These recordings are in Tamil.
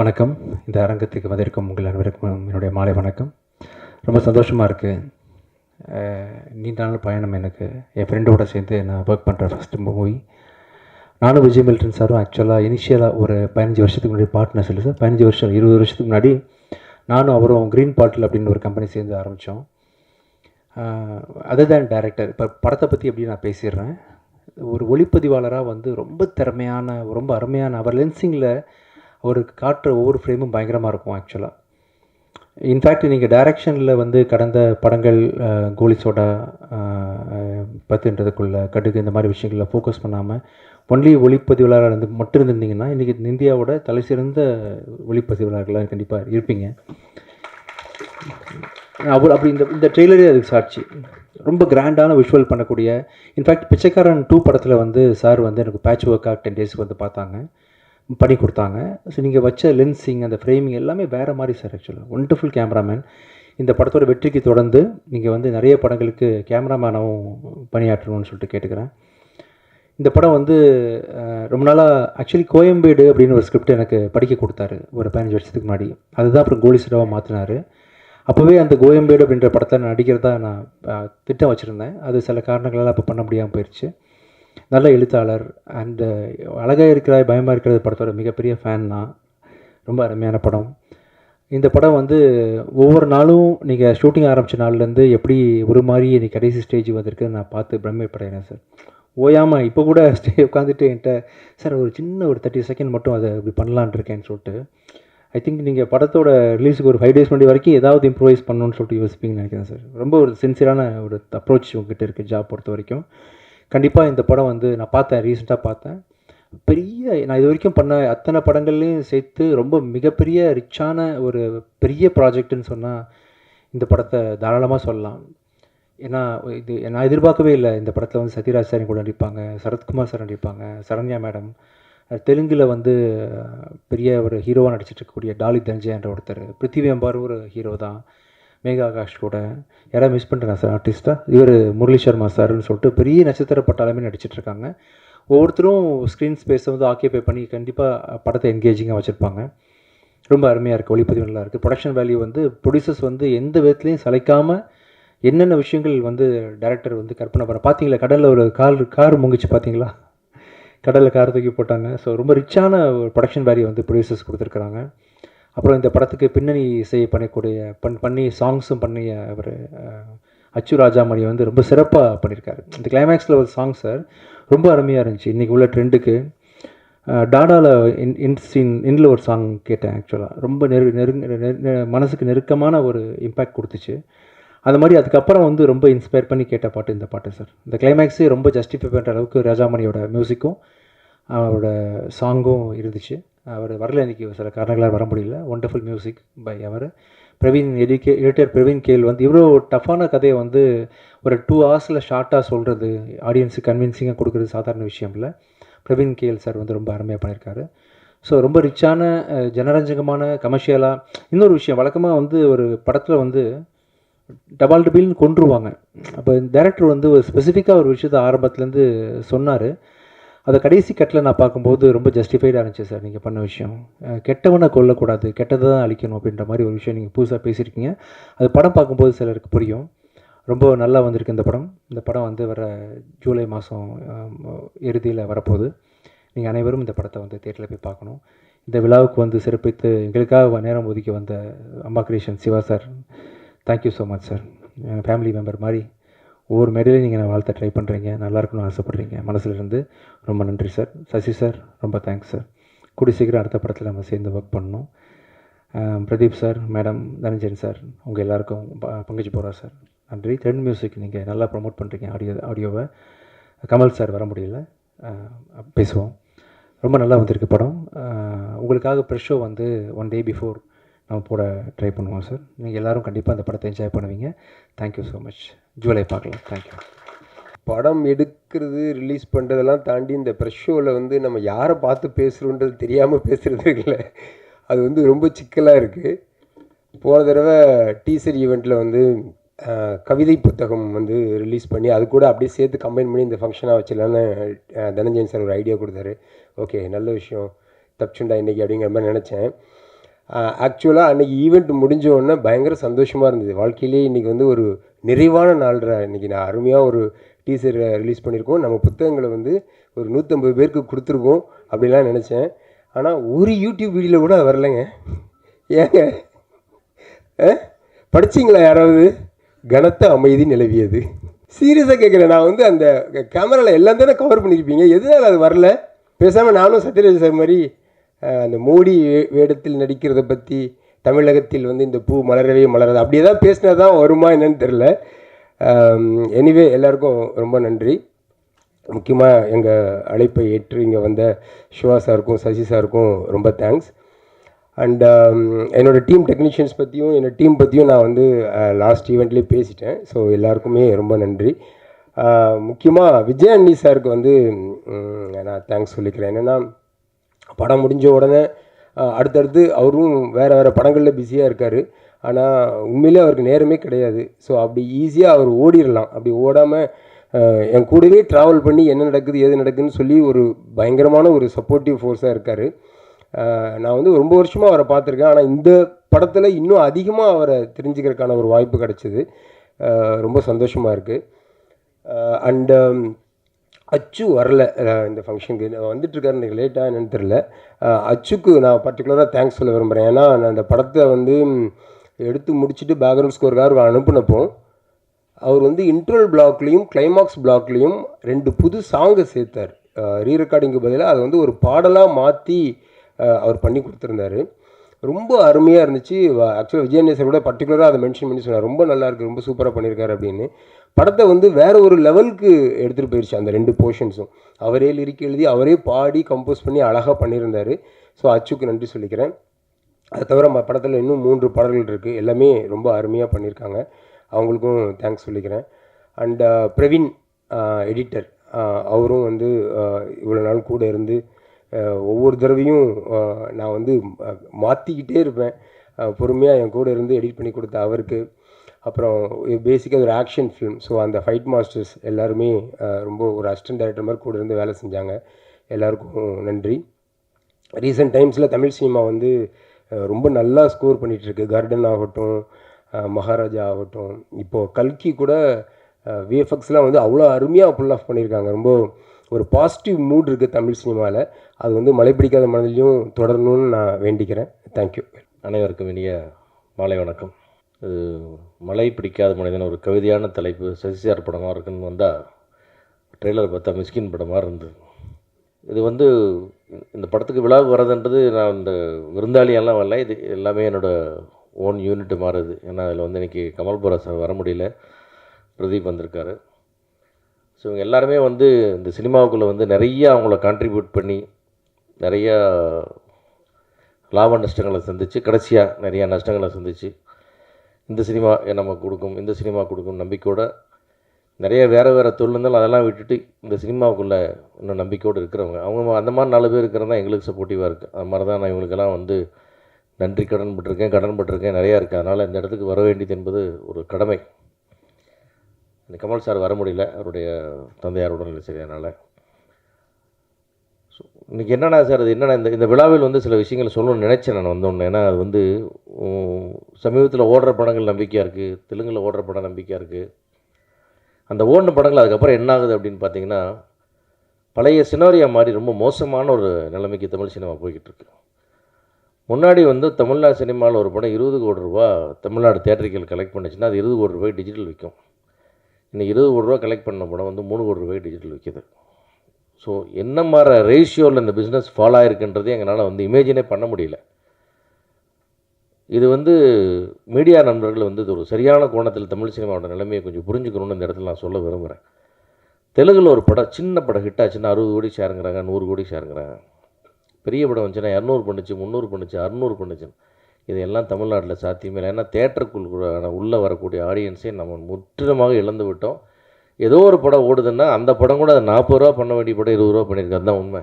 வணக்கம். இந்த அரங்கத்துக்கு வந்திருக்கும் உங்கள் அனைவருக்கும் என்னுடைய மாலை வணக்கம். ரொம்ப சந்தோஷமாக இருக்குது நீண்ட நாள் பயணம் எனக்கு. என் ஃப்ரெண்டோட சேர்ந்து நான் ஒர்க் பண்ணுற ஃபஸ்ட்டு மூவி நானும் விஜய் மில்டன் சாரும் ஆக்சுவலாக இனிஷியலாக ஒரு பதினஞ்சு வருஷத்துக்கு முன்னாடி பார்ட்னர் சொல்லி சார் பதினஞ்சு வருஷம் இருபது வருஷத்துக்கு முன்னாடி நானும் அவரும் க்ரீன் பாட்டில் அப்படின்னு ஒரு கம்பெனி சேர்ந்து ஆரம்பித்தோம் அதர் தேன் டேரக்டர் இப்போ படத்தை பற்றி எப்படி நான் பேசிடுறேன். ஒரு ஒளிப்பதிவாளராக வந்து ரொம்ப திறமையான ரொம்ப அருமையான அவர் லென்சிங்கில் அவருக்கு காட்டுற ஒவ்வொரு ஃப்ரேமும் பயங்கரமாக இருக்கும் ஆக்சுவலாக இன்ஃபேக்ட் நீங்கள் டைரக்ஷனில் வந்து கடந்த படங்கள் கோலி சோடா பத்துன்றதுக்குள்ள கடுகு இந்த மாதிரி விஷயங்களில் ஃபோக்கஸ் பண்ணாமல் ஒன்லி ஒளிப்பதிவாளராக இருந்து மட்டும் இருந்திருந்தீங்கன்னா இன்றைக்கி இந்தியாவோட தலை சிறந்த ஒளிப்பதிவாளர்களாக கண்டிப்பாக இருப்பீங்க. அவர் அப்படி இந்த இந்த ட்ரெய்லரே அதுக்கு சாட்சி. ரொம்ப கிராண்டான விஷுவல் பண்ணக்கூடிய இன்ஃபேக்ட் பிச்சைக்காரன் டூ படத்தில் வந்து சார் வந்து எனக்கு பேட்ச் ஒர்க்காக டென் டேஸ்க்கு வந்து பார்த்தாங்க. பண்ணி கொடுத்தாங்க. ஸோ நீங்கள் வச்ச லென்சிங் அந்த ஃப்ரேமிங் எல்லாமே வேறு மாதிரி சார் ஆக்சுவலாக ஒண்டர்ஃபுல் கேமராமேன் இந்த படத்தோட வெற்றிக்கு தொடர்ந்து நீங்கள் வந்து நிறைய படங்களுக்கு கேமராமேனாகவும் பணியாற்றணும்னு சொல்லிட்டு கேட்டுக்கிறேன். இந்த படம் வந்து ரொம்ப நாளாக ஆக்சுவலி கோயம்பேடு அப்படின்னு ஒரு ஸ்கிரிப்ட் எனக்கு படிக்க கொடுத்தாரு. ஒரு பதினஞ்சு வருஷத்துக்கு முன்னாடி. அதுதான் அப்புறம் கோலிசிடாவாக மாற்றினார் அப்போவே அந்த கோயம்பேடு அப்படின்ற படத்தில் நான் நடிக்கிறதா நான் திட்டம் வச்சுருந்தேன். அது சில காரணங்களால் அப்போ பண்ண முடியாமல் போயிடுச்சு நல்ல எழுத்தாளர் அண்டு அழகாக இருக்கிறாய் பயமாக இருக்கிறது படத்தோட மிகப்பெரிய ஃபேன் நான். ரொம்ப அருமையான படம். இந்த படம் வந்து ஒவ்வொரு நாளும் நீங்கள் ஷூட்டிங் ஆரம்பித்த நாள்லேருந்து எப்படி ஒரு மாதிரி இன்னைக்கு கடைசி ஸ்டேஜ் வந்திருக்கு நான் பார்த்து பிரமிப்படைகிறேன் சார் ஓயாமல் இப்போ கூட ஸ்டே உட்காந்துட்டு என்கிட்ட சார் ஒரு சின்ன ஒரு தேர்ட்டி செகண்ட் மட்டும் அதை இப்படி பண்ணலான் இருக்கேன்னு சொல்லிட்டு ஐ திங்க் நீங்கள் படத்தோட ரிலீஸுக்கு ஒரு ஃபைவ் டேஸ் முன்னாடி வரைக்கும் ஏதாவது இம்ப்ரூவைஸ் பண்ணணும்னு சொல்லிட்டு யோசிப்பீங்கன்னு நினைக்கிறேன் சார் ரொம்ப ஒரு சின்சியரான ஒரு அப்ரோச் உங்ககிட்ட இருக்குது ஜாப் பொறுத்த வரைக்கும். கண்டிப்பாக இந்த படம் வந்து நான் பார்த்தேன் ரீசெண்டாக பார்த்தேன். பெரிய நான் இது வரைக்கும் பண்ண அத்தனை படங்கள்லையும் சேர்த்து ரொம்ப மிகப்பெரிய ரிச்சான ஒரு பெரிய ப்ராஜெக்ட்டுன்னு சொன்னால் இந்த படத்தை தாராளமாக சொல்லலாம். ஏன்னா இது நான் எதிர்பார்க்கவே இல்லை. இந்த படத்தில் வந்து சத்யராஜ் சார் கூட நடிப்பாங்க சரத்குமார் சார் நடிப்பாங்க சரண்யா மேடம் தெலுங்கில் வந்து பெரிய ஒரு ஹீரோவாக நடிச்சிட்டு இருக்கக்கூடிய டாலி தஞ்சய் என்ற ஒருத்தர் பிருத்திவி அம்பார் ஒரு ஹீரோ தான். மேகா ஆகாஷ் கூட யாராவது மிஸ் பண்ணுறேன் சார் ஆர்டிஸ்ட்டாக இவர் முரளி சர்மா சார்னு சொல்லிட்டு பெரிய நட்சத்திர பட்டாளமே ஒவ்வொருத்தரும் ஸ்க்ரீன் ஸ்பேஸை வந்து ஆக்கியபை பண்ணி கண்டிப்பாக படத்தை என்கேஜிங்காக வச்சுருப்பாங்க. ரொம்ப அருமையாக இருக்குது ஒளிப்பதிவு நல்லா இருக்குது ப்ரொடக்ஷன் வேல்யூ வந்து ப்ரொடியூசர்ஸ் வந்து எந்த விதத்துலையும் சளைக்காமல் என்னென்ன விஷயங்கள் வந்து டேரக்டர் வந்து கற்பனை பண்ண பார்த்தீங்களா கடலில் ஒரு கார் கார் முங்கிச்சு பார்த்தீங்களா கடலில் கார் தூக்கி போட்டாங்க. ஸோ ரொம்ப ரிச்சான ஒரு ப்ரொடக்ஷன் வேல்யூ வந்து ப்ரொடியூசர்ஸ் கொடுத்துருக்குறாங்க. அப்புறம் இந்த படத்துக்கு பின்னணி இசை பண்ணக்கூடிய பண் பண்ணி சாங்ஸும் பண்ணிய அவர் அச்சு ராஜாமணி வந்து ரொம்ப சிறப்பாக பண்ணியிருக்காரு இந்த கிளைமேக்ஸில் ஒரு சாங் சார் ரொம்ப அருமையாக இருந்துச்சு. இன்றைக்கி உள்ள ட்ரெண்டுக்கு டாடாவில் இன் இன்ஸ்டின் இன்ல ஒரு சாங் கேட்டேன் ஆக்சுவலாக ரொம்ப நெரு நெரு- நெரு- மனசுக்கு நெருக்கமான ஒரு இம்பேக்ட் கொடுத்துச்சு. அது மாதிரி அதுக்கப்புறம் வந்து ரொம்ப இன்ஸ்பயர் பண்ணி கேட்ட பாட்டு இந்த பாட்டு சார் இந்த கிளைமேக்ஸே ரொம்ப ஜஸ்டிஃபை பண்ணுற அளவுக்கு ராஜாமணியோட மியூசிக்கும் அவரோட சாங்கும் இருந்துச்சு. அவர் வரல இன்றைக்கி சில காரணங்களால் வர முடியல. ஒண்டர்ஃபுல் மியூசிக் பை அவர். பிரவீன் எடிக்கே எடிட்டர் பிரவீன் கேல் வந்து இவ்வளோ டஃப்பான கதையை வந்து ஒரு டூ ஹவர்ஸில் ஷார்ட்டாக சொல்கிறது ஆடியன்ஸுக்கு கன்வின்சிங்காக கொடுக்குறது சாதாரண விஷயம் இல்லை. பிரவீன் கேல் சார் வந்து ரொம்ப அருமையாக பண்ணியிருக்காரு ஸோ ரொம்ப ரிச்சான ஜனரஞ்சகமான கமர்ஷியலாக இன்னொரு விஷயம் வழக்கமாக வந்து ஒரு படத்தில் வந்து டபால் டபில்னு கொண்டுருவாங்க அப்போ டேரக்டர் வந்து ஒரு ஸ்பெசிஃபிக்காக ஒரு விஷயத்த ஆரம்பத்துலேருந்து சொன்னார். அதை கடைசி கட்டில் நான் பார்க்கும்போது ரொம்ப ஜஸ்டிஃபைடாக இருந்துச்சு சார் நீங்கள் பண்ண விஷயம். கெட்டவனை கொல்லக்கூடாது கெட்டதை தான் அழிக்கணும் அப்படின்ற மாதிரி ஒரு விஷயம் நீங்கள் புதுசாக பேசியிருக்கீங்க. அது படம் பார்க்கும்போது சிலருக்கு புரியும். ரொம்ப நல்லா வந்திருக்கு இந்த படம். இந்த படம் வந்து வர ஜூலை மாதம் இறுதியில் வரப்போகுது. நீங்கள் அனைவரும் இந்த படத்தை வந்து தேட்டரில் போய் பார்க்கணும். இந்த விழாவுக்கு வந்து சிறப்பித்து எங்களுக்காக நேரம் ஒதுக்கி வந்த Amma creation Siva sir thank you so much sir family member மாதிரி ஒவ்வொரு மேடையிலையும் நீங்கள் நான் வாழ்த்த ட்ரை பண்ணுறீங்க நல்லா இருக்கணும்னு ஆசைப்பட்றீங்க. மனசுல இருந்து ரொம்ப நன்றி சார் சசி சார் ரொம்ப தேங்க்ஸ் சார் கூடி சீக்கிரம் அடுத்த படத்தில் நம்ம சேர்ந்து ஒர்க் பண்ணணும். Pradeep sir madam Dhananjayan sir உங்கள் எல்லாருக்கும் ப- போகிறா சார் நன்றி. ட்ரெண்ட் மியூசிக் நீங்கள் நல்லா ப்ரமோட் பண்ணுறீங்க ஆடியோ ஆடியோவை கமல் சார் வர முடியல. பேசுவோம். ரொம்ப நல்லா வந்திருக்கு படம். உங்களுக்காக ப்ரெஷ் ஷோ வந்து ஒன் டே பிஃபோர் நம்ம போட ட்ரை பண்ணுவோம் சார் நீங்கள் எல்லாரும் கண்டிப்பாக அந்த படத்தை என்ஜாய் பண்ணுவீங்க. தேங்க்யூ ஸோ மச் ஜூலை பார்க்கலாம். தேங்க்யூ படம் எடுக்கிறது ரிலீஸ் பண்ணுறதெல்லாம் தாண்டி இந்த ப்ரெஷ் ஷோவில் வந்து நம்ம யாரை பார்த்து பேசுகிறோன்றது தெரியாமல் பேசுகிறது இருக்குல்ல அது வந்து ரொம்ப சிக்கலாக இருக்குது போன தடவை டீசர் ஈவெண்ட்டில் வந்து கவிதை புத்தகம் வந்து ரிலீஸ் பண்ணி அது கூட அப்படியே சேர்த்து கம்பைன் பண்ணி இந்த ஃபங்க்ஷனாக வச்சிடலான்னு தனஞ்சயன் சார் ஒரு ஐடியா கொடுத்தாரு. ஓகே நல்ல விஷயம். தப்பிச்சுண்டா இன்றைக்கி அப்படிங்கிற மாதிரி நினச்சேன். ஆக்சுவலாக அன்றைக்கி ஈவெண்ட் முடிஞ்ச உடனே பயங்கர சந்தோஷமாக இருந்தது. வாழ்க்கையிலேயே இன்றைக்கி வந்து ஒரு நிறைவான நாள்ற இன்றைக்கி நான் அருமையாக ஒரு டீசரை ரிலீஸ் பண்ணியிருக்கோம். நம்ம புத்தகங்களை வந்து ஒரு நூற்றம்பது பேருக்கு கொடுத்துருக்கோம் அப்படிலாம் நினச்சேன். ஆனால் ஒரு யூடியூப் வீடியோவில் கூட வரலைங்க. ஏங்க? படிச்சிங்களா யாராவது? கனத்த அமைதி நிலவியது. சீரியஸாக கேட்குறேன் நான் வந்து அந்த கேமராவில் எல்லாம் தானே கவர் பண்ணியிருப்பீங்க எதனால் அது வரல? பேசாமல் நானும் சத்யராஜ் சார் மாதிரி அந்த மோடி வே- வேடத்தில் நடிக்கிறத பற்றி தமிழகத்தில் வந்து இந்த பூ மலரவே மலராது. அப்படியே தான் பேசினா தான் வருமா என்னன்னு தெரில எனிவே எல்லாருக்கும் ரொம்ப நன்றி. முக்கியமாக எங்கள் அழைப்பை ஏற்று இங்கே வந்த சிவா சாருக்கும் சசி சாருக்கும் ரொம்ப தேங்க்ஸ் அண்ட் என்னோடய டீம் டெக்னீஷியன்ஸ் பற்றியும் என்னோட டீம் பற்றியும் நான் வந்து லாஸ்ட் ஈவெண்ட்லேயே பேசிட்டேன். ஸோ எல்லாருக்குமே ரொம்ப நன்றி. முக்கியமாக விஜய் அண்ணி சாருக்கு வந்து நான் தேங்க்ஸ் சொல்லிக்கிறேன். என்னென்னா படம் முடிஞ்ச உடனே அடுத்தடுத்து அவரும் வேறு வேறு படங்களில் பிஸியாக இருக்கார். ஆனால் உண்மையிலே அவருக்கு நேரமே கிடையாது. ஸோ அப்படி ஈஸியாக அவர் ஓடிடலாம் அப்படி ஓடாமல் என் கூடவே ட்ராவல் பண்ணி என்ன நடக்குது ஏது நடக்குதுன்னு சொல்லி ஒரு பயங்கரமான ஒரு சப்போர்ட்டிவ் ஃபோர்ஸாக இருக்கார். நான் வந்து ரொம்ப வருஷமாக அவரை பார்த்துருக்கேன். ஆனால் இந்த படத்தில் இன்னும் அதிகமாக அவரை தெரிஞ்சுக்கிறதுக்கான ஒரு வாய்ப்பு கிடச்சிது. ரொம்ப சந்தோஷமாக இருக்குது அண்டு அச்சு வரல. இந்த ஃபங்க்ஷனுக்கு வந்துட்டுருக்காரு எனக்கு லேட்டாக என்னென்னு தெரில அச்சுக்கு நான் பர்டிகுலராக தேங்க்ஸ் சொல்ல விரும்புகிறேன் ஏன்னா நான் அந்த படத்தை வந்து எடுத்து முடிச்சுட்டு பேக்ரவுண்ட் ஸ்கோருக்காக அனுப்பினப்போ அவர் வந்து இன்ட்ரல் பிளாக்லேயும் கிளைமாக்ஸ் பிளாக்லேயும் ரெண்டு புது சாங்கை சேர்த்தார். ரீ ரெக்கார்டிங்க்கு பதிலாக அதை வந்து ஒரு பாடலாக மாற்றி அவர் பண்ணி கொடுத்துருந்தாரு. ரொம்ப அருமையாக இருந்துச்சு. ஆக்சுவலாக விஜயநேசர் கூட பர்டிகுலராக அதை மென்ஷன் பண்ணி சொன்னார். ரொம்ப நல்லா இருக்குது ரொம்ப சூப்பராக பண்ணியிருக்காரு அப்படின்னு. படத்தை வந்து வேற ஒரு லெவலுக்கு எடுத்துகிட்டு போயிடுச்சு அந்த ரெண்டு போர்ஷன்ஸும் அவரே லிரிக் எழுதி அவரே பாடி கம்போஸ் பண்ணி அழகாக பண்ணியிருந்தார். ஸோ அச்சுக்கு நன்றி சொல்லிக்கிறேன். அது தவிர ம படத்தில் இன்னும் மூன்று பாடல்கள் இருக்குது எல்லாமே ரொம்ப அருமையாக பண்ணியிருக்காங்க. அவங்களுக்கும் தேங்க்ஸ் சொல்லிக்கிறேன். And uh, Praveen uh, editor uh, அவரும் வந்து இவ்வளோ நாள் கூட இருந்து ஒவ்வொரு தடவையும் நான் வந்து மாற்றிக்கிட்டே இருப்பேன். பொறுமையாக என் கூட இருந்து எடிட் பண்ணி கொடுத்த அவருக்கு. அப்புறம் பேசிக்காக ஒரு ஆக்ஷன் ஃபிலிம் ஸோ அந்த ஃபைட் மாஸ்டர்ஸ் எல்லாருமே ரொம்ப ஒரு அசிஸ்டன்ட் டைரக்டர் மாதிரி கூட இருந்து வேலை செஞ்சாங்க. எல்லாருக்கும் நன்றி. ரீசெண்ட் டைம்ஸில் தமிழ் சினிமா வந்து ரொம்ப நல்லா ஸ்கோர் பண்ணிகிட்ருக்கு கார்டன் ஆகட்டும் மகாராஜா ஆகட்டும். இப்போது கல்கி கூட விஎஃப்எக்ஸ்லாம் வந்து அவ்வளோ அருமையாக புல் ஆஃப் பண்ணியிருக்காங்க. ரொம்ப ஒரு பாசிட்டிவ் மூட் இருக்குது தமிழ் சினிமாவில் அது வந்து மழை பிடிக்காத மனதிலையும் தொடரணும்னு நான் வேண்டிக்கிறேன். தேங்க்யூ அனைவருக்கும் இனிய மாலை வணக்கம். மழை பிடிக்காத மனிதன் ஒரு கவிதையான தலைப்பு சசிசார் படமாக இருக்குன்னு வந்தால் ட்ரெய்லர் பார்த்தா மிஸ்கின் படமாக இருந்தது. இது வந்து இந்த படத்துக்கு விழாவுக்கு வரதுன்றது நான் இந்த விருந்தாளியெல்லாம் வரல. இது எல்லாமே என்னோடய ஓன் யூனிட் மாறுது. ஏன்னா அதில் வந்து இன்றைக்கி கமல்புரா சார் வர முடியல. பிரதீப் வந்திருக்காரு. ஸோ இவங்க எல்லாருமே வந்து இந்த சினிமாவுக்குள்ளே வந்து நிறையா அவங்கள கான்ட்ரிபியூட் பண்ணி நிறையா லாப நஷ்டங்களை சந்தித்து கடைசியாக நிறையா நஷ்டங்களை சந்தித்து இந்த சினிமா நமக்கு கொடுக்கும்? இந்த சினிமா கொடுக்கும் நம்பிக்கையோட நிறைய வேறு வேறு தொழில் இருந்தாலும் அதெல்லாம் விட்டுட்டு இந்த சினிமாவுக்குள்ளே இன்னும் நம்பிக்கையோடு இருக்கிறவங்க. அவங்க அந்த மாதிரி நாலு பேர் இருக்கிறதா தான் எங்களுக்கு சப்போர்ட்டிவாக இருக்குது அது மாதிரி தான் நான் இவங்களுக்கெல்லாம் வந்து நன்றி கடன் பட்டிருக்கேன் கடன் பட்டிருக்கேன் நிறையா இருக்குது அதனால் இந்த இடத்துக்கு வர வேண்டியது என்பது ஒரு கடமை. இந்த கமல் சார் வர முடியல. அவருடைய தந்தையாரோட நிலை சரியானால இன்றைக்கி என்னென்னா சார் அது என்னென்ன இந்த இந்த விழாவில் வந்து சில விஷயங்களை சொல்லணும்னு நினச்சேன் நான் வந்தோன்னே ஏன்னா அது வந்து சமீபத்தில் ஓடுற படங்கள் நம்பிக்கையாக இருக்குது தெலுங்கில் ஓடுற படம் நம்பிக்கையாக இருக்குது அந்த ஓடின படங்கள் அதுக்கப்புறம் என்ன ஆகுது அப்படின்னு பார்த்தீங்கன்னா பழைய சினாரியா மாதிரி ரொம்ப மோசமான ஒரு நிலைமைக்கு தமிழ் சினிமா போய்கிட்டு இருக்கு முன்னாடி வந்து தமிழ்நாடு சினிமாவில் ஒரு படம் இருபது கோடி ரூபா தமிழ்நாடு தேட்டரிக்கல் கலெக்ட் பண்ணுச்சுன்னா அது இருபது கோடி ரூபாய் டிஜிட்டல் விற்கும் இன்றைக்கி இருபது கோடி ரூபா கலெக்ட் பண்ண படம் வந்து மூணு கோடி ரூபாய் டிஜிட்டல் விற்கிது ஸோ என்ன மாதிரி ரேஷியோவில் இந்த பிஸ்னஸ் ஃபாலோ ஆயிருக்குன்றது எங்களால் வந்து இமேஜினே பண்ண முடியல. இது வந்து மீடியா நண்பர்கள் வந்து இது ஒரு சரியான கோணத்தில் தமிழ் சினிமாவோட நிலைமையை கொஞ்சம் புரிஞ்சுக்கணும்னு இந்த இடத்துல நான் சொல்ல விரும்புகிறேன் தெலுங்கில் ஒரு படம் சின்ன படம் ஹிட் ஆச்சுன்னா அறுபது கோடி ஷேருங்கிறாங்க நூறு கோடி ஷேருங்கிறாங்க பெரிய படம் வந்துச்சுன்னா இரநூறு பண்ணுச்சு முந்நூறு பண்ணுச்சு அறுநூறு பண்ணுச்சு இதெல்லாம் தமிழ்நாட்டில் சாத்தியமே இல்லை. ஏன்னா தேட்டருக்குள்ள உள்ளே வரக்கூடிய ஆடியன்ஸை நம்ம முற்றிலுமாக இழந்து விட்டோம். ஏதோ ஒரு படம் ஓடுதுன்னா அந்த படம் கூட அதை நாற்பது ரூபா பண்ண வேண்டிய படம் இருபது ரூபா பண்ணியிருக்கேன் தான் உண்மை.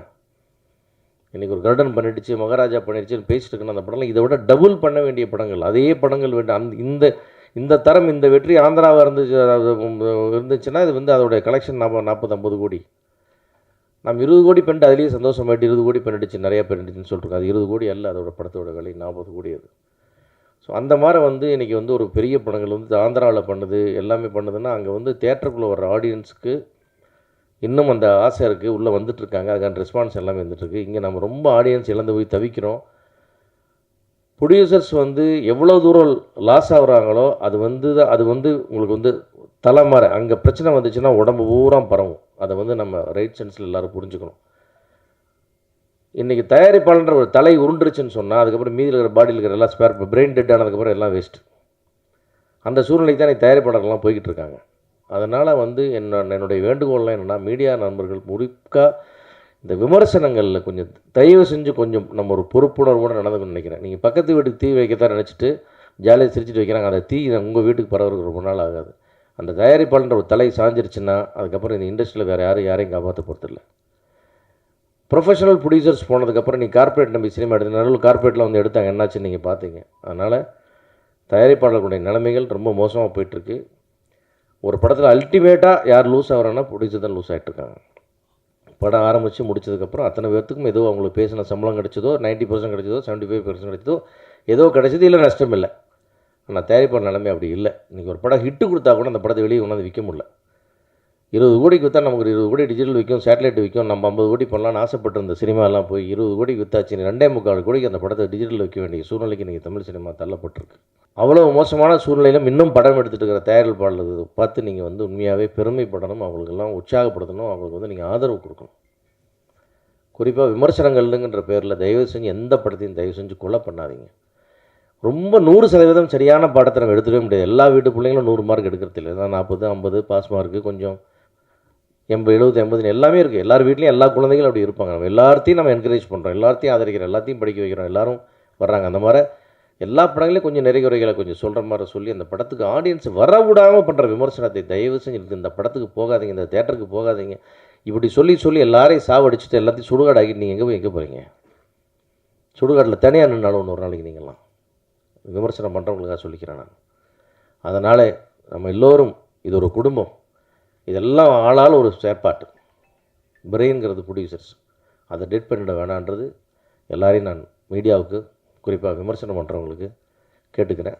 இன்றைக்கி ஒரு கர்டன் பண்ணிடுச்சு மகாராஜா பண்ணிடுச்சுன்னு பேசிட்டு இருக்கணும் அந்த படம்லாம் இதை விட டபுள் பண்ண வேண்டிய படங்கள். அதே படங்கள் வேண்டும் அந்த இந்த இந்த தரம் இந்த வெற்றி ஆந்திராவாக இருந்துச்சு இருந்துச்சுன்னா இது வந்து அதோடைய கலெக்ஷன் நாற்பது நாற்பது ஐம்பது கோடி. நம்ம இருபது கோடி பண்ணிட்டு அதுலேயே சந்தோஷமாயிட்டு இருபது கோடி பண்ணிடுச்சு நிறையா பண்ணிடுச்சுன்னு சொல்லிட்டுருக்கோம் அது இருபது கோடி அல்ல அதோட படத்தோட விலை நாற்பது கோடி அது. ஸோ அந்த மாதிரி வந்து இன்றைக்கி வந்து ஒரு பெரிய படங்கள் வந்து ஆந்திராவில் பண்ணுது எல்லாமே பண்ணுதுன்னா அங்கே வந்து தேட்டருக்குள்ளே வர ஆடியன்ஸுக்கு இன்னும் அந்த ஆசை இருக்குது உள்ளே வந்துட்டுருக்காங்க அதுக்கான ரெஸ்பான்ஸ் எல்லாமே வந்துட்டுருக்கு இங்கே நம்ம ரொம்ப ஆடியன்ஸ் இழந்து போய் தவிக்கிறோம். ப்ரொடியூசர்ஸ் வந்து எவ்வளோ தூரம் லாஸ் ஆகுறாங்களோ அது வந்து தான் அது வந்து உங்களுக்கு வந்து தலைமறை அங்கே பிரச்சனை வந்துச்சுன்னா உடம்பு பூரா பரவும். அதை வந்து நம்ம ரைட் சென்ஸில் எல்லோரும் புரிஞ்சுக்கணும். இன்றைக்கி தயாரிப்பாளன்ற ஒரு தலை உருண்டுருச்சுன்னு சொன்னால் அதுக்கப்புறம் மீதியில் இருக்கிற பாடியில் இருக்கிற எல்லாம் ஸ்பேர் பிரெயின் டெட் ஆனதுக்கப்புறம் எல்லாம் வேஸ்ட்டு அந்த சூழ்நிலைக்கு தான் இன்னைக்கு தயாரிப்பாளர்கள்லாம் போய்கிட்டு இருக்காங்க அதனால் வந்து என்ன என்னுடைய வேண்டுகோள்லாம் என்னென்னா மீடியா நண்பர்கள் முழுக்காக இந்த விமர்சனங்களில் கொஞ்சம் தயவு செஞ்சு கொஞ்சம் நம்ம ஒரு பொறுப்புணர்வோடு நடந்துக்கணும்னு நினைக்கிறேன். நீங்கள் பக்கத்து வீட்டுக்கு தீ வைக்கத்தான் நினச்சிட்டு ஜாலியாக சிரிச்சிட்டு வைக்கிறாங்க அந்த தீ உங்கள் வீட்டுக்கு பரவுறதுக்கு ரொம்ப நாள் ஆகாது. அந்த தயாரிப்பாளன்ற ஒரு தலை சாஞ்சிருச்சுன்னா அதுக்கப்புறம் இந்த இண்டஸ்ட்ரியில் வேறு யாரும் யாரையும் காப்பாற்ற போகிறதில்லை ப்ரொஃபஷனல் ப்ரொடியூசர்ஸ் போனதுக்கப்புறம் நீ கார்ப்பரேட் நம்பி சினிமா எடுத்து நடுவில் கார்ப்பரேட்டில் வந்து எடுத்தாங்க. என்னாச்சுன்னு நீங்கள் பார்த்தீங்க அதனால் தயாரிப்பாளர்களுடைய நிலைமைகள் ரொம்ப மோசமாக போயிட்டுருக்கு. ஒரு படத்தில் அல்டிமேட்டாக யார் லூஸ் ஆகிறான்னா ப்ரொடியூசர் தான் லூஸ் ஆகிட்டுருக்காங்க படம் ஆரம்பித்து முடிச்சதுக்கப்புறம் அத்தனை பேர்த்துக்கும் ஏதோ அவங்களுக்கு பேசின சம்பளம் கிடைச்சதோ 90% பர்சன்ட் கிடைச்சதோ செவன்ட்டி ஃபைவ் பர்சன்ட் கிடைச்சதோ ஏதோ கிடைச்சது இல்லை நஷ்டம் இல்லை. ஆனால் தயாரிப்பாளர் நிலைமை அப்படி இல்லை. இன்றைக்கி ஒரு படம் ஹிட்டு கொடுத்தா கூட அந்த படத்தை வெளியே கொண்டாந்து விற்க முடியல. இருபது கோடிக்கு விற்றா நமக்கு ஒரு இருபது கோடி டிஜிட்டல் விற்கும் சேட்டலைட் விற்கும் நம்ம ஐம்பது கோடி பண்ணலாம்னு ஆசைப்பட்டிருந்த சினிமாலாம் போய் இருபது கோடிக்கு விற்றாச்சு ரெண்டே முக்கால் கோடிக்கு அந்த படத்தை டிஜிட்டல் வைக்க வேண்டிய சூழ்நிலைக்கு இன்றைக்கி தமிழ் சினிமா தள்ளப்பட்டிருக்கு. அவ்வளோ மோசமான சூழ்நிலையிலும் இன்னும் படம் எடுத்துகிட்டு இருக்கிற தயாரிப்பாளர் பார்த்து நீங்கள் வந்து உண்மையாகவே பெருமைப்படணும் அவங்களுக்கெல்லாம் உற்சாகப்படுத்தணும் அவங்களுக்கு வந்து நீங்கள் ஆதரவு கொடுக்கணும். குறிப்பாக விமர்சனங்கள்ங்கிற பேரில் தயவு செஞ்சு எந்த படத்தையும் தயவு செஞ்சு கொலை பண்ணாதீங்க. ரொம்ப நூறு சதவீதம் சரியான படத்தை நம்ம எடுத்துக்கவே முடியாது. எல்லா வீட்டு பிள்ளைங்களும் நூறு மார்க் எடுக்கிறது இல்லை ஏன்னா நாற்பது ஐம்பது பாஸ் மார்க்கு கொஞ்சம் எண்பது எழுபது எண்பதுன்னு எல்லாமே இருக்குது எல்லார் வீட்லேயும் எல்லா குழந்தைகளும் அப்படி இருப்பாங்க. நம்ம எல்லாத்தையும் நம்ம என்கரேஜ் பண்ணுறோம் எல்லாத்தையும் ஆதரிக்கிறோம். எல்லாத்தையும் படிக்க வைக்கிறோம். எல்லாரும் வர்றாங்க. அந்த மாதிரி எல்லா படங்களையும் கொஞ்சம் நெறிகுறைகளை குறைகளை கொஞ்சம் சொல்கிற மாதிரி சொல்லி அந்த படத்துக்கு ஆடியன்ஸ் வர விடாமல் பண்ணுற விமர்சனத்தை தயவு செஞ்சு இந்த படத்துக்கு போகாதீங்க. இந்த தேட்டருக்கு போகாதீங்க. இப்படி சொல்லி சொல்லி எல்லாரையும் சாவடிச்சுட்டு எல்லாத்தையும் சுடுகாடாக்கிட்டு நீங்கள் எங்கே போய் எங்கே போகிறீங்க சுடுகாட்டில் தனியாக நின்னாலும் ஒரு நாளைக்கு நீங்களாம் விமர்சனம் பண்ணுறவங்களுக்காக சொல்லிக்கிறேன் நான். அதனால் நம்ம எல்லோரும் இது ஒரு குடும்பம். இதெல்லாம் ஆளால் ஒரு செயற்பாட்டு. பிரெயின்ங்கிறது ப்ரொடியூசர்ஸ். அதை டெட் பண்ணிட வேணான்றது எல்லாரையும் நான் மீடியாவுக்கு குறிப்பாக விமர்சனம் பண்ணுறவங்களுக்கு கேட்டுக்கிறேன்.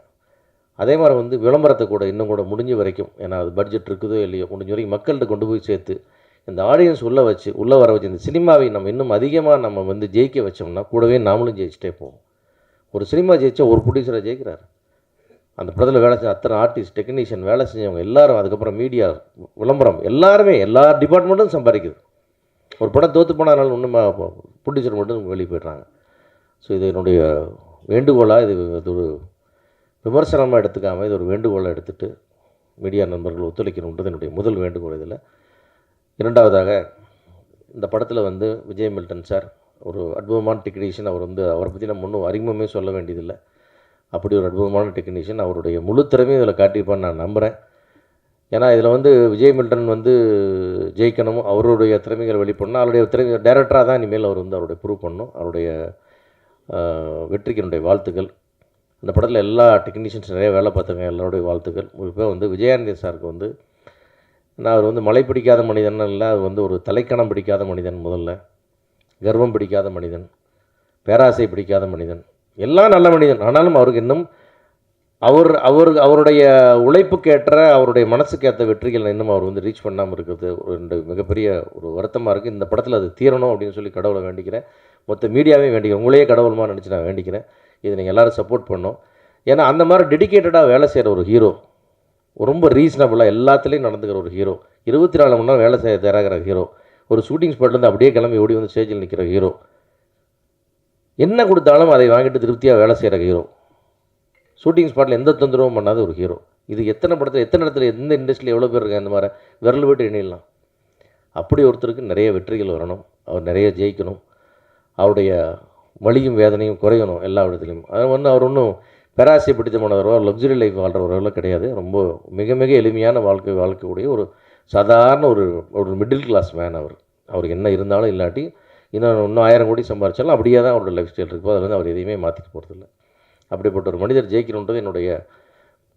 அதே மாதிரி வந்து விளம்பரத்தை கூட இன்னும் கூட முடிஞ்ச வரைக்கும் ஏன்னா அது பட்ஜெட் இருக்குதோ இல்லையோ முடிஞ்ச வரைக்கும் மக்கள்கிட்ட கொண்டு போய் சேர்த்து இந்த ஆடியன்ஸ் உள்ளே வச்சு உள்ளே வர வச்சு இந்த சினிமாவை நம்ம இன்னும் அதிகமாக நம்ம வந்து ஜெயிக்க வச்சோம்னா கூடவே நாமளும் ஜெயிச்சிட்டே போவோம். ஒரு சினிமா ஜெயிச்சா ஒரு ப்ரொடியூசரை ஜெயிக்கிறார். அந்த படத்தில் வேலை செஞ்ச அத்தனை ஆர்டிஸ்ட் டெக்னீஷியன் வேலை செஞ்சவங்க எல்லாரும் அதுக்கப்புறம் மீடியா விளம்பரம் எல்லாருமே எல்லா டிபார்ட்மெண்ட்டும் சம்பாதிக்குது. ஒரு படம் தோற்று போனாலும் ஒன்றும் ப்ரொடியூசர் மட்டும் வெளியே போயிடுறாங்க. ஸோ இது என்னுடைய வேண்டுகோளாக இது இது ஒரு விமர்சனமாக எடுத்துக்காமல் இது ஒரு வேண்டுகோளாக எடுத்துகிட்டு மீடியா நண்பர்கள் ஒத்துழைக்கணுன்றது என்னுடைய முதல் வேண்டுகோள் இதில். இரண்டாவதாக இந்த படத்தில் வந்து விஜய் மில்டன் சார் ஒரு அற்புதமான டெக்னீஷியன் அவர் வந்து அவரை பற்றி நம்ம ஒன்றும் அறிமுகமே சொல்ல வேண்டியதில்லை. அப்படி ஒரு அற்புதமான டெக்னீஷியன் அவருடைய முழு திறமையும் இதில் காட்டியிருப்பான்னு நான் நம்புகிறேன் ஏன்னா இதில் வந்து விஜய் மில்டன் வந்து ஜெயிக்கணும் அவருடைய திறமைகளை வெளிப்படணும் அவருடைய திறமை டேரக்டராக தான் இனிமேல் அவர் வந்து அவருடைய ப்ரூவ் பண்ணணும் அவருடைய ஆஹ், வெற்றிக்கு என்னுடைய வாழ்த்துக்கள். அந்த படத்தில் எல்லா டெக்னீஷியன்ஸ் நிறைய வேலை பார்த்துருங்க எல்லாருடைய வாழ்த்துக்கள். குறிப்பாக வந்து விஜயானந்தி சாருக்கு வந்து நான் அவர் வந்து மலை பிடிக்காத மனிதன் இல்லை அது வந்து ஒரு தலைக்கணம் பிடிக்காத மனிதன் முதல்ல. கர்வம் பிடிக்காத மனிதன் பேராசை பிடிக்காத மனிதன். எல்லாம் நல்ல மனிதன். ஆனாலும் அவருக்கு இன்னும் அவர் அவர் அவருடைய உழைப்புக்கேற்ற அவருடைய மனசுக்கேற்ற வெற்றிகள் இன்னும் அவர் வந்து ரீச் பண்ணாமல் இருக்கிறது ஒரு ரெண்டு மிகப்பெரிய ஒரு வருத்தமாக இருக்குது இந்த படத்தில் அது தீரணும் அப்படின்னு சொல்லி கடவுளை வேண்டிக்கிறேன். மொத்த மீடியாவே வேண்டிக்கிறேன். உங்களையே கடவுளுமா நினச்சி நான் வேண்டிக்கிறேன். இதை நீங்கள் எல்லோரும் சப்போர்ட் பண்ணும். ஏன்னா அந்த மாதிரி டெடிகேட்டடாக வேலை செய்கிற ஒரு ஹீரோ ரொம்ப ரீசனபுளாக எல்லாத்துலேயும் நடந்துக்கிற ஒரு ஹீரோ இருபத்தி நாலு மணி நேரம் வேலை செய்ய தயாராகிற ஹீரோ ஒரு ஷூட்டிங் ஸ்பாட்லேருந்து அப்படியே கிளம்பி ஓடி வந்து ஸ்டேஜில் நிற்கிற ஹீரோ என்ன கொடுத்தாலும் அதை வாங்கிட்டு திருப்தியாக வேலை செய்கிற ஹீரோ ஷூட்டிங் ஸ்பாட்டில் எந்த தொந்தரவும் பண்ணாத ஒரு ஹீரோ இது எத்தனை படத்தில் எத்தனை இடத்துல எந்த இண்டஸ்ட்ரியில் எவ்வளோ பேர் இருக்காங்க இந்த மாதிரி விரல் விட்டு எண்ணிடலாம். அப்படி ஒருத்தருக்கு நிறைய வெற்றிகள் வரணும். அவர் நிறைய ஜெயிக்கணும். அவருடைய வலியும் வேதனையும் குறையணும் எல்லா இடத்துலையும் அது வந்து அவர் ஒன்றும் பேராசை பிடித்தமானவரோ லக்ஸுரி லைஃப் வாழ்கிறவர்களோ கிடையாது. ரொம்ப மிக மிக எளிமையான வாழ்க்கை வாழ்க்கக்கூடிய ஒரு சாதாரண ஒரு ஒரு மிடில் கிளாஸ் மேன் அவர். அவருக்கு என்ன இருந்தாலும் இல்லாட்டி இன்னும் இன்னும் ஆயிரம் கோடி சம்பாரிச்சாலும் அப்படியே தான் அவரோட லைஃப் ஸ்டைல் இருக்கும் அதில் வந்து அவர் எதையுமே மாற்றிக்க போகிறதில்ல அப்படிப்பட்ட ஒரு மனிதர் ஜெயிக்கணுன்றது என்னுடைய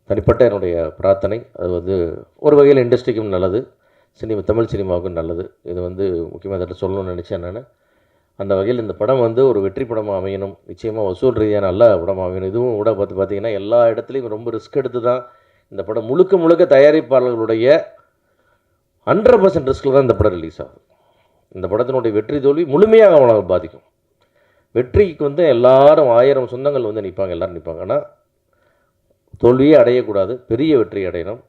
தனிப்பட்ட என்னுடைய பிரார்த்தனை. அது வந்து ஒரு வகையில் இண்டஸ்ட்ரிக்கும் நல்லது சினிமா தமிழ் சினிமாவுக்கும் நல்லது. இது வந்து முக்கியமாக அதை சொல்லணும்னு நினச்சேன் நான். அந்த வகையில் இந்த படம் வந்து ஒரு வெற்றி படமாக அமையணும். நிச்சயமாக வசூல் ரீதியாக நல்ல படமாக அமையணும். இதுவும் கூட பார்த்து பார்த்தீங்கன்னா எல்லா இடத்துலையும் ரொம்ப ரிஸ்க் எடுத்து தான் இந்த படம் முழுக்க முழுக்க தயாரிப்பாளர்களுடைய ஹண்ட்ரட் பர்சன்ட் ரிஸ்கில் தான் இந்த படம் ரிலீஸ் ஆகும் இந்த படத்தினுடைய வெற்றி தோல்வி முழுமையாக அவனை பாதிக்கும். வெற்றிக்கு வந்து எல்லாரும் ஆயிரம் சொந்தங்கள் வந்து நிற்பாங்க எல்லோரும் நிற்பாங்க. ஆனால் தோல்வியே அடையக்கூடாது பெரிய வெற்றி அடையணும்.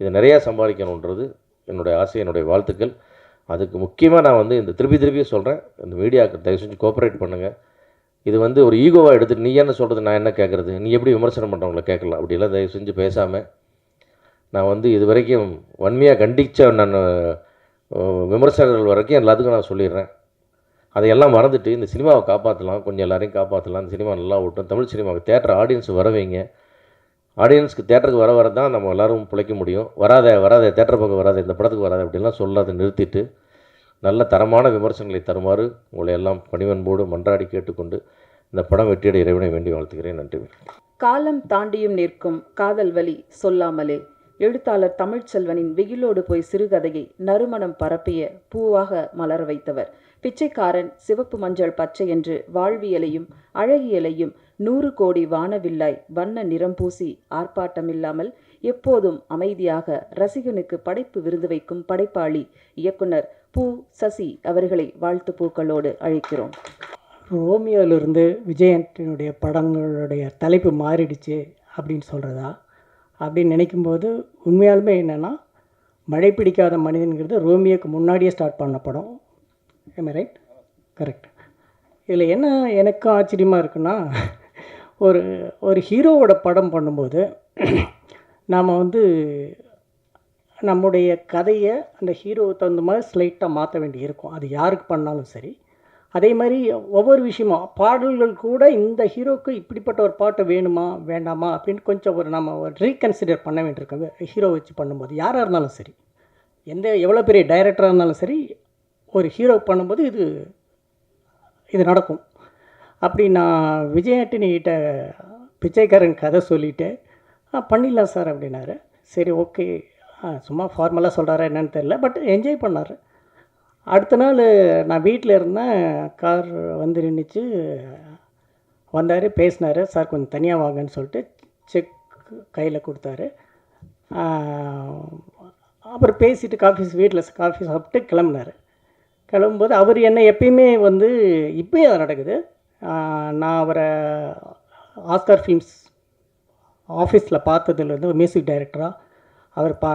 இதை நிறையா சம்பாதிக்கணுன்றது என்னுடைய ஆசை என்னுடைய வாழ்த்துக்கள். அதுக்கு முக்கியமாக நான் வந்து இந்த திருப்பி திருப்பி சொல்கிறேன் இந்த மீடியாவுக்கு தயவு செஞ்சு கோஆப்ரேட் பண்ணுங்கள் இது வந்து ஒரு ஈகோவாக எடுத்துட்டு நீ என்ன சொல்கிறது நான் என்ன கேட்குறது நீ எப்படி விமர்சனம் பண்ணுறவங்கள கேட்கலாம். அப்படிலாம் தயவு செஞ்சு பேசாமல் நான் வந்து இது வரைக்கும் வன்மையாக கண்டித்த நான் விமர்சகர்கள் வரைக்கும் எல்லாத்துக்கும் நான் சொல்லிடுறேன். அதையெல்லாம் மறந்துட்டு இந்த சினிமாவை காப்பாற்றலாம் கொஞ்சம் எல்லாரையும் காப்பாற்றலாம் இந்த சினிமா நல்லா ஓட்டும் தமிழ் சினிமாவுக்கு தேட்டர் ஆடியன்ஸ் வர வைங்க. ஆடியன்ஸ்க்கு தேட்டருக்கு வர வர தான் நம்ம எல்லோரும் பிழைக்க முடியும். வராத வராத தேட்டர் பக்கம் வராத இந்த படத்துக்கு வராத அப்படிலாம் சொல்லாத நிறுத்திட்டு நல்ல தரமான விமர்சனங்களை தருமாறு உங்களை எல்லாம் பணிவன்போடு மன்றாடி கேட்டுக்கொண்டு இந்த படம் வெற்றியடை இறைவனை வேண்டி வாழ்த்துக்கிறேன் நன்றி. காலம் தாண்டியும் நிற்கும் காதல் வலி சொல்லாமலே. எழுத்தாளர் தமிழ்ச்செல்வனின் வெயிலோடு போய் சிறுகதையை நறுமணம் பரப்பிய பூவாக மலர வைத்தவர். பிச்சைக்காரன் சிவப்பு மஞ்சள் பச்சை என்று வாழ்வியலையும் அழகியலையும் நூறு கோடி வானவில்லாய் வண்ண நிறம் பூசி ஆர்ப்பாட்டமில்லாமல் எப்போதும் அமைதியாக ரசிகனுக்கு படைப்பு விருது வைக்கும் படைப்பாளி இயக்குனர் பூ சசி அவர்களை வாழ்த்து பூக்களோடு அழைக்கிறோம். ரோமியோவிலிருந்து விஜயன்டினுடைய படங்களுடைய தலைப்பு மாறிடுச்சு அப்படின்னு சொல்கிறதா அப்படின்னு நினைக்கும்போது உண்மையாலுமே என்னென்னா மழை பிடிக்காத மனிதன்கிறது ரோமியோக்கு முன்னாடியே ஸ்டார்ட் பண்ண படம். ஏமே ரைட் கரெக்ட் இதில் என்ன எனக்கும் ஆச்சரியமாக இருக்குன்னா ஒரு ஒரு ஹீரோவோட படம் பண்ணும்போது நாம் வந்து நம்முடைய கதையை அந்த ஹீரோவுக்கு தகுந்த மாதிரி ஸ்லைட்டாக மாற்ற வேண்டி இருக்கும். அது யாருக்கு பண்ணாலும் சரி. அதே மாதிரி ஒவ்வொரு விஷயமும் பாடல்கள் கூட இந்த ஹீரோக்கு இப்படிப்பட்ட ஒரு பாட்டு வேணுமா வேண்டாமா அப்படின்னு கொஞ்சம் ஒரு நம்ம ஒரு ரீகன்சிடர் பண்ண வேண்டியிருக்கோம் ஹீரோ வச்சு பண்ணும்போது யாராக இருந்தாலும் சரி எந்த எவ்வளோ பெரிய டைரக்டராக இருந்தாலும் சரி ஒரு ஹீரோ பண்ணும்போது இது இது நடக்கும். அப்படி நான் விஜய் பிச்சைக்காரன் கதை சொல்லிவிட்டு பண்ணிடலாம் சார் அப்படின்னாரு. சரி ஓகே. சும்மா ஃபார்மலாக சொல்கிறாரா என்னன்னு தெரில பட் என்ஜாய் பண்ணார். அடுத்த நாள் நான் வீட்டில் இருந்தேன். கார் வந்து நின்றுச்சு. வந்தார் பேசினார். சார் கொஞ்சம் தனியாக வாங்கன்னு சொல்லிட்டு செக் கையில் கொடுத்தாரு. அப்புறம் பேசிட்டு காஃபி வீட்டில் காஃபி சாப்பிட்டு கிளம்புனார். கிளம்பும்போது அவர் என்ன எப்பயுமே வந்து இப்பயும் அது நடக்குது. நான் அவரை ஆஸ்கார் ஃபிலிம்ஸ் ஆஃபீஸில் பார்த்ததுலேருந்து மியூசிக் டைரக்டராக அவர் பா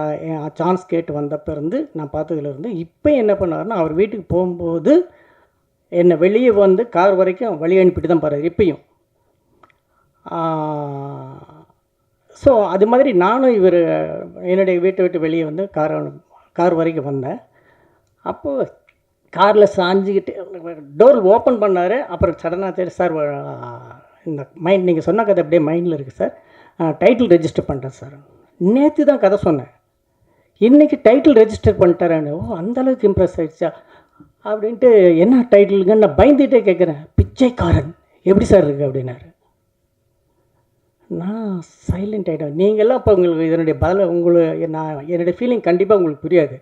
சான்ஸ் கேட்டு வந்தப்போ இருந்து நான் பார்த்ததுலேருந்து இப்போ என்ன பண்ணாருன்னா அவர் வீட்டுக்கு போகும்போது என்னை வெளியே வந்து கார் வரைக்கும் வழி அனுப்பிட்டு தான் போகிறார் இப்பயும். ஸோ அது மாதிரி நானும் இவர் என்னுடைய வீட்டை விட்டு வெளியே வந்து கார் கார் வரைக்கும் வந்தேன். அப்போது காரில் சாஞ்சிக்கிட்டு டோர் ஓப்பன் பண்ணார். அப்புறம் சடனாக தெரியும் சார் இந்த மைண்ட் நீங்கள் சொன்ன கதை அப்படியே மைண்டில் இருக்குது சார் டைட்டில் ரெஜிஸ்டர் பண்ணுறேன் சார் நேற்று தான் கதை சொன்னேன். இன்றைக்கி டைட்டில் ரெஜிஸ்டர் பண்ணிட்டாரேன்னு. ஓ அந்தளவுக்கு இம்ப்ரெஸ் ஆகிடுச்சா அப்படின்ட்டு என்ன டைட்டிலுங்க நான் பயந்துகிட்டே கேட்குறேன் பிச்சைக்காரன். எப்படி சார் இருக்குது அப்படின்னாரு. நான் சைலண்ட் ஆகிட்டேன் நீங்கள்லாம் இப்போ உங்களுக்கு இதனுடைய பதில் உங்களுக்கு நான் என்னுடைய ஃபீலிங் கண்டிப்பாக உங்களுக்கு புரியாது.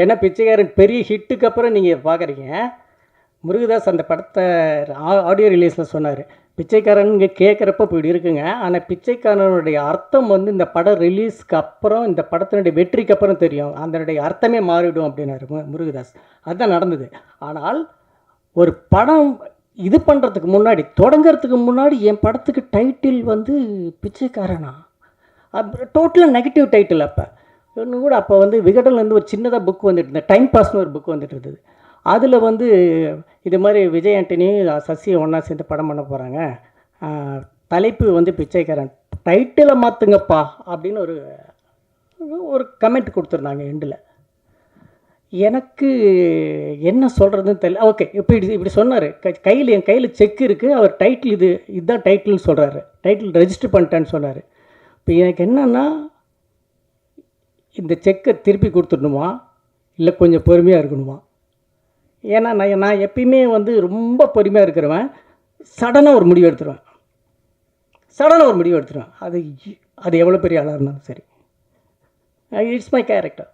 ஏன்னா பிச்சைக்காரன் பெரிய ஹிட்டுக்கு அப்புறம் நீங்கள் பார்க்குறீங்க முருகதாஸ் அந்த படத்தை ஆடியோ ரிலீஸில் சொன்னார். பிச்சைக்காரனுங்க கேட்குறப்ப இப்படி இருக்குங்க. ஆனால் பிச்சைக்காரனுடைய அர்த்தம் வந்து இந்த படம் ரிலீஸ்க்கு அப்புறம் இந்த படத்தினுடைய வெற்றிக்கு அப்புறம் தெரியும். அதனுடைய அர்த்தமே மாறிடும் அப்படின்னாரு முருகதாஸ். அதுதான் நடந்தது. ஆனால் ஒரு படம் இது பண்ணுறதுக்கு முன்னாடி தொடங்குறதுக்கு முன்னாடி என் படத்துக்கு டைட்டில் வந்து பிச்சைக்காரனா? அப்புறம் டோட்டலாக நெகட்டிவ் டைட்டில் அப்போ. இன்னும் கூட அப்போ வந்து விகடன்லேருந்து ஒரு சின்னதாக புக் வந்துட்டு இருந்தது. டைம் பாஸ்னு ஒரு புக் வந்துட்டு இருந்தது. அதில் வந்து இது மாதிரி விஜய் ஆண்டனி சசி ஒன்றா சேர்ந்து படம் பண்ண போகிறாங்க தலைப்பு வந்து பிச்சைக்காரன். டைட்டிலை மாற்றுங்கப்பா அப்படின்னு ஒரு ஒரு கமெண்ட் கொடுத்துருந்தாங்க எண்டில் எனக்கு என்ன சொல்கிறதுன்னு தெரியல. ஓகே இப்போ இப்படி இப்படி சொன்னார். கையில் என் கையில் செக் இருக்குது அவர் டைட்டில் இது இதுதான் டைட்டில்னு சொல்கிறாரு டைட்டில் ரெஜிஸ்டர் பண்ணிட்டேன்னு சொன்னார். இப்போ எனக்கு என்னென்னா இந்த செக்கை திருப்பி கொடுத்துடணுமா? இல்லை கொஞ்சம் பொறுமையாக இருக்கணுமா? ஏன்னா நான் நான் எப்பயுமே வந்து ரொம்ப பொறுமையாக இருக்கிறவன். சடனாக ஒரு முடிவு எடுத்துருவேன். சடனாக ஒரு முடிவு எடுத்துருவேன். அது அது எவ்வளோ பெரிய ஆளாக இருந்தாலும் சரி. இட்ஸ் மை கேரக்டர்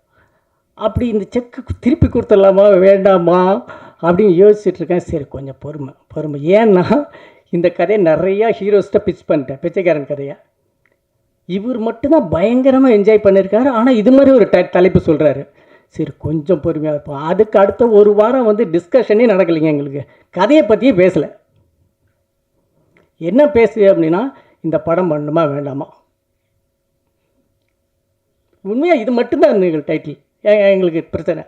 அப்படி இந்த செக்கு திருப்பி கொடுத்துடலாமா வேண்டாமா அப்படின்னு யோசிச்சுட்ருக்கேன் சரி கொஞ்சம் பொறுமை பொறுமை. ஏன்னா இந்த கதையை நிறையா ஹீரோஸ்ட்டை பிச் பண்ணிட்டேன். பிச்சைக்காரன் கதையை. இவர் மட்டும்தான் பயங்கரமாக என்ஜாய் பண்ணியிருக்காரு ஆனால் இது மாதிரி ஒரு ட தலைப்பு சொல்கிறாரு சரி கொஞ்சம் பொறுமையாக இருப்போம். அதுக்கு அடுத்த ஒரு வாரம் வந்து டிஸ்கஷனே நடக்கலைங்க எங்களுக்கு. கதையை பற்றியே பேசலை. என்ன பேசு அப்படின்னா இந்த படம் பண்ணணுமா வேண்டாமா? உண்மையாக இது மட்டும்தான் எங்களுக்கு டைட்டில் எங்களுக்கு பிரச்சனை.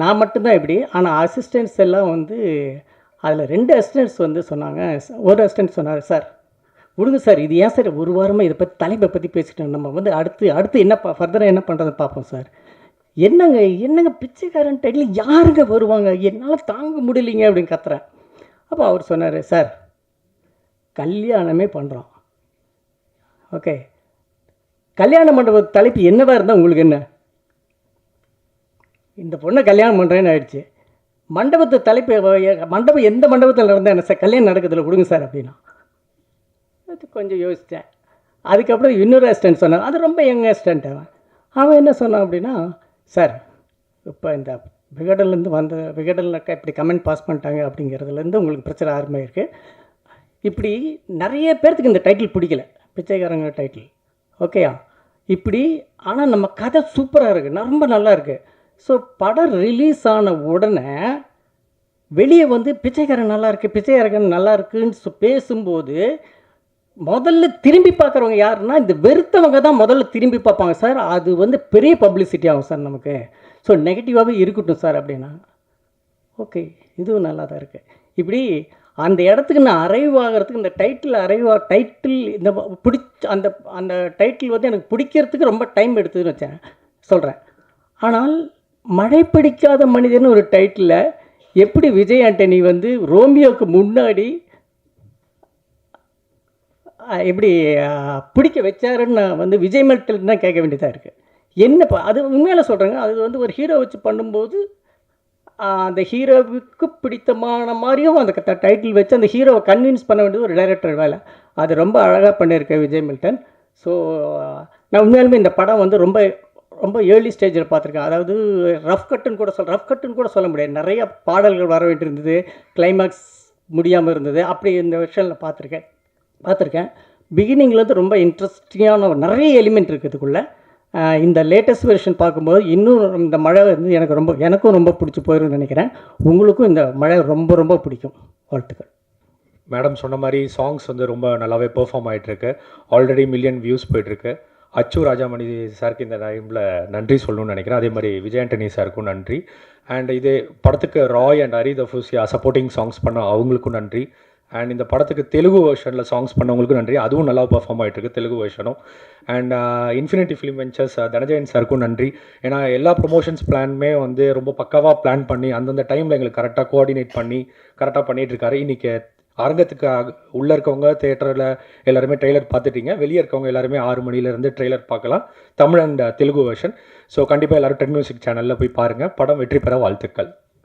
நான் மட்டும்தான் இப்படி. ஆனால் அசிஸ்டன்ட்ஸ் எல்லாம் வந்து அதில் ரெண்டு அசிஸ்டன்ட்ஸ் வந்து சொன்னாங்க. ஒரு அசிஸ்டன்ட் சொன்னார் சார் விடுங்க சார் இது ஏன் சார் ஒரு வாரமாக இதை பற்றி தலைப்பை பற்றி பேசிட்டோம் நம்ம வந்து அடுத்து அடுத்து என்ன ஃபர்தராக என்ன பண்ணுறதை பார்ப்போம் சார். என்னங்க என்னங்க பிச்சைக்காரன் டைட்டில் யாருங்க வருவாங்க? என்னால் தாங்க முடியலைங்க அப்படின்னு கத்துறேன். அப்போ அவர் சொன்னார் சார் கல்யாணமே பண்ணுறோம் ஓகே கல்யாண மண்டப தலைப்பு என்னவாக இருந்தால் உங்களுக்கு என்ன? இந்த பொண்ணை கல்யாணம் பண்ணுறேன்னு ஆயிடுச்சு. மண்டபத்து தலைப்பு மண்டபம் எந்த மண்டபத்தில் நடந்தால் என்ன சார்? கல்யாணம் நடக்கிறதுல கொடுங்க சார் அப்படின்னா. அது கொஞ்சம் யோசித்தேன் அதுக்கப்புறம் இன்னொரு அசிஸ்டன்ட் சொன்னான். அது ரொம்ப யங் அசிஸ்டன்ட் அவன். அவன் என்ன சொன்னான் அப்படின்னா சார் இப்போ இந்த விகடன்லேருந்து வந்த விகடனில் இப்படி கமெண்ட் பாஸ் பண்ணிட்டாங்க அப்படிங்கிறதுலேருந்து உங்களுக்கு பிரச்சனை ஆரம்பமாயிருக்கு. இப்படி நிறைய பேர்த்துக்கு இந்த டைட்டில் பிடிக்கல பிச்சைக்காரங்க டைட்டில் ஓகேயா இப்படி ஆனால் நம்ம கதை சூப்பராக இருக்குது ரொம்ப நல்லா இருக்குது ஸோ படம் ரிலீஸ் ஆன உடனே வெளியே வந்து பிச்சைக்காரன் நல்லா இருக்குது பிச்சைக்காரன் நல்லா இருக்குன்னு பேசும்போது முதல்ல திரும்பி பார்க்குறவங்க யாருன்னா இந்த வெறுத்தவங்க தான் முதல்ல திரும்பி பார்ப்பாங்க. சார் அது வந்து பெரிய பப்ளிசிட்டி ஆகும் சார் நமக்கு. ஸோ நெகட்டிவாகவே இருக்கட்டும் சார் அப்படின்னா. ஓகே இதுவும் நல்லா தான் இருக்குது இப்படி அந்த இடத்துக்கு நான் அரைவ் ஆகிறதுக்கு இந்த டைட்டில் அரைவ் டைட்டில் இந்த பிடிச்ச அந்த அந்த டைட்டில் வந்து எனக்கு பிடிக்கிறதுக்கு ரொம்ப டைம் எடுத்ததுன்னு வச்சேன். சொல்கிறேன் ஆனால் மழை பிடிக்காத மனிதன் ஒரு டைட்டிலில் எப்படி விஜய் ஆண்டனி வந்து ரோமியோவுக்கு முன்னாடி எப்படி பிடிக்க வச்சாருன்னு நான் வந்து விஜய் மெல்டன் தான் கேட்க வேண்டியதாக இருக்குது என்னப்பா அது உண்மையில் சொல்கிறேங்க அது வந்து ஒரு ஹீரோ வச்சு பண்ணும்போது அந்த ஹீரோவுக்கு பிடித்தமான மாதிரியும் அந்த டைட்டில் வச்சு அந்த ஹீரோவை கன்வின்ஸ் பண்ண வேண்டியது ஒரு டைரக்டர் வேலை. அது ரொம்ப அழகாக பண்ணியிருக்கேன் விஜய் மில்டன் ஸோ நான் உண்மையாலுமே இந்த படம் வந்து ரொம்ப ரொம்ப ஏர்லி ஸ்டேஜில் பார்த்துருக்கேன். அதாவது ரஃப் கட்டுன்னு கூட சொல் ரஃப் கட்டுன்னு கூட சொல்ல முடியாது. நிறைய பாடல்கள் வர வேண்டியிருந்தது கிளைமேக்ஸ் முடியாமல் இருந்தது அப்படி இந்த விஷயத்தில் பார்த்துருக்கேன். பார்த்துருக்கேன். பிகினிங்லேருந்து ரொம்ப இன்ட்ரெஸ்டிங்கான நிறைய எலிமெண்ட் இருக்குதுக்குள்ளே இந்த லேட்டஸ்ட் வெர்ஷன் பார்க்கும்போது இன்னும் இந்த மழை வந்து எனக்கு ரொம்ப எனக்கும் ரொம்ப பிடிச்சி போயிரும்னு நினைக்கிறேன். உங்களுக்கும் இந்த மழை ரொம்ப ரொம்ப பிடிக்கும். வாழ்த்துக்கள். மேடம் சொன்ன மாதிரி சாங்ஸ் வந்து ரொம்ப நல்லாவே பெர்ஃபார்ம் ஆகிட்டுருக்கு ஆல்ரெடி மில்லியன் வியூஸ் போயிட்டுருக்கு. அச்சு ராஜாமணி சாருக்கு இந்த டைமில் நன்றி சொல்லணும்னு நினைக்கிறேன். அதே மாதிரி விஜய் ஆண்டனி சாருக்கும் நன்றி. அண்ட் இது படத்துக்கு ராய் அண்ட் ஹரி தஃபூசியா சப்போர்ட்டிங் சாங்ஸ் பண்ண அவங்களுக்கும் நன்றி. அண்ட் இந்த படத்துக்கு தெலுங்கு வெர்ஷனில் சாங்ஸ் பண்ணவங்களுக்கும் நன்றி. அதுவும் நல்லா பெர்ஃபார்ம் ஆகிட்டு இருக்கு Telugu வெர்ஷனும் and infinity film ventures Dhananjayan சாருக்கும் நன்றி. ஏன்னா எல்லா ப்ரொமோஷன்ஸ் பிளானுமே வந்து ரொம்ப பக்காவாக பிளான் பண்ணி அந்தந்த டைமில் எங்களுக்கு கரெக்டாக கோஆர்டினேட் பண்ணி கரெக்டாக பண்ணிகிட்ருக்காரு இருக்காரு இன்றைக்கி அரங்கத்துக்கு உள்ளே உள்ள இருக்கவங்க தேட்டரில் எல்லாருமே ட்ரெய்லர் பார்த்துட்டீங்க. வெளியே இருக்கவங்க எல்லாருமே ஆறு மணிலேருந்து ட்ரெய்லர் பார்க்கலாம். Tamil and uh, Telugu version so கண்டிப்பாக எல்லாரும் டென் மியூசிக் சேனலில் போய் பாருங்கள் படம் வெற்றி பெற வாழ்த்துக்கள்.